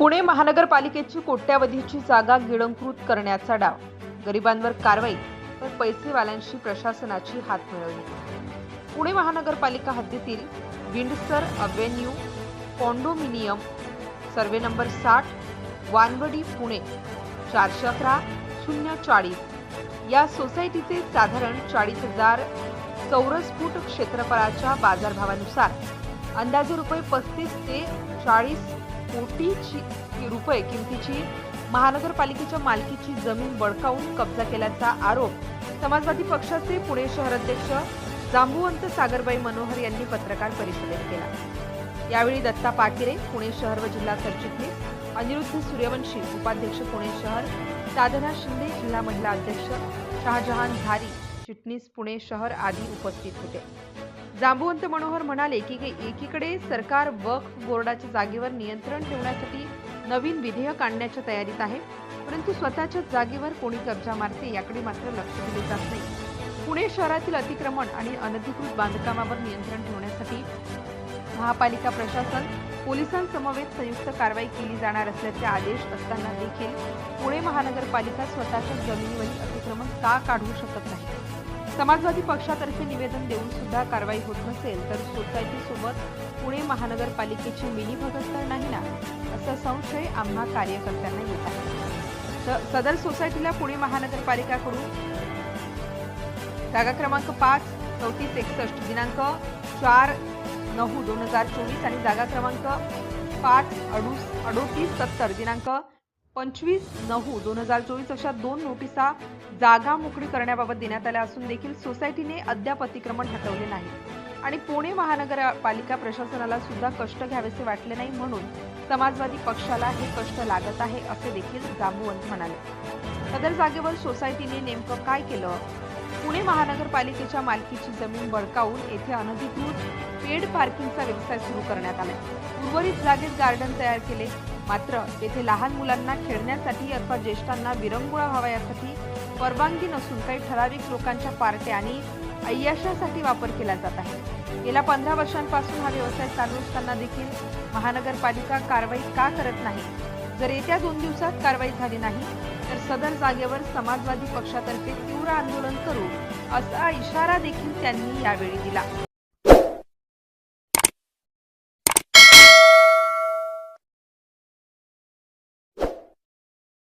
पुणे महानगरपालिकेची कोट्यावधीची जागा गिळंकृत करण्याचा डाव. गरिबांवर कारवाई तर पैसेवाल्यांशी प्रशासनाची हात मिळवली पुणे महानगरपालिका हद्दीतील Windsor avenue condominium survey number साठ वानवडी पुणे चारशे अकरा शून्य चाळीस. या सोसायटीचे साधारण चाळीस हजार चौरस फूट क्षेत्रफळाच्या बाजारभावानुसार अंदाजे रुपये पस्तीस ते चाळीस कोटीची रुपये किमतीची महानगरपालिकेच्या मालकीची जमीन बळकावून कब्जा केल्याचा आरोप समाजवादी पक्षाचे पुणे शहर अध्यक्ष जांबुवंत सागरबाई मनोहर यांनी पत्रकार परिषदेत केला. यावेळी दत्ता पाकिरे पुणे शहर व जिल्हा सरचिटणीस अनिरुद्ध सूर्यवंशी उपाध्यक्ष पुणे शहर साधना शिंदे जिल्हा महिला अध्यक्ष शहाजहान धारी चिटणीस पुणे शहर आदी उपस्थित होते. जांबुवंत मनोहर म्हणाले की एकीकडे सरकार वक्फ बोर्डाच्या जागेवर नियंत्रण ठेवण्यासाठी नवीन विधेयक आणण्याच्या तयारीत आहे परंतु स्वतःच्याच जागेवर कोणी कब्जा मारते याकडे मात्र लक्ष दिले जात नाही. पुणे शहरातील अतिक्रमण आणि अनधिकृत बांधकामावर नियंत्रण ठेवण्यासाठी महापालिका प्रशासन पोलिसांसमवेत संयुक्त कारवाई केली जाणार असल्याचे आदेश असताना देखील पुणे महानगरपालिका स्वतःच्या जमिनीवरील अतिक्रमण का काढू शकत नाही? समाजवादी पक्षातर्फे निवेदन देऊन सुद्धा कारवाई होत नसेल तर सोसायटीसोबत पुणे महानगरपालिकेची मिनी भगत तर नाही ना? असा संशय आम्हा कार्यकर्त्यांना येत आहे. स- सदर सोसायटीला पुणे महानगरपालिकाकडून जागा क्रमांक पाच चौतीस एकसष्ट दिनांक चार नऊ दोन हजार चोवीस आणि जागा क्रमांक पाच अडूस अडोतीस सत्तर दिनांक पंचवीस नऊ दोन हजार चोवीस अशा दोन नोटिसा जागा मोकळी करण्याबाबत देण्यात आल्या असून देखील सोसायटीने अद्याप अतिक्रमण हटवले नाही. आणि पुणे महानगरपालिका प्रशासनाला सुद्धा कष्ट घ्यावेसे वाटले नाही म्हणून समाजवादी पक्षाला हे कष्ट लागत आहे असे देखील जांबुवंत म्हणाले. सदर जागेवर सोसायटीने नेमकं काय केलं? पुणे महानगरपालिकेच्या मालकीची जमीन बळकावून येथे अनधिकृत पेड पार्किंगचा व्यवसाय सुरू करण्यात आला उर्वरित जागेत गार्डन तयार केले. मात्र येथे लहान मुलांना खेळण्यासाठी अथवा ज्येष्ठांना विरंगुळा व्हावा यासाठी परवानगी नसून काही ठराविक लोकांच्या पार्ट्या आणि अय्याशासाठी वापर केला जात आहे. गेल्या पंधरा वर्षांपासून हा व्यवसाय चालू असताना देखील महानगरपालिका कारवाई का करत नाही? जर येत्या दोन दिवसात कारवाई झाली नाही तर सदर जागेवर समाजवादी पक्षातर्फे तीव्र आंदोलन करू असा इशारा देखील त्यांनी यावेळी दिला.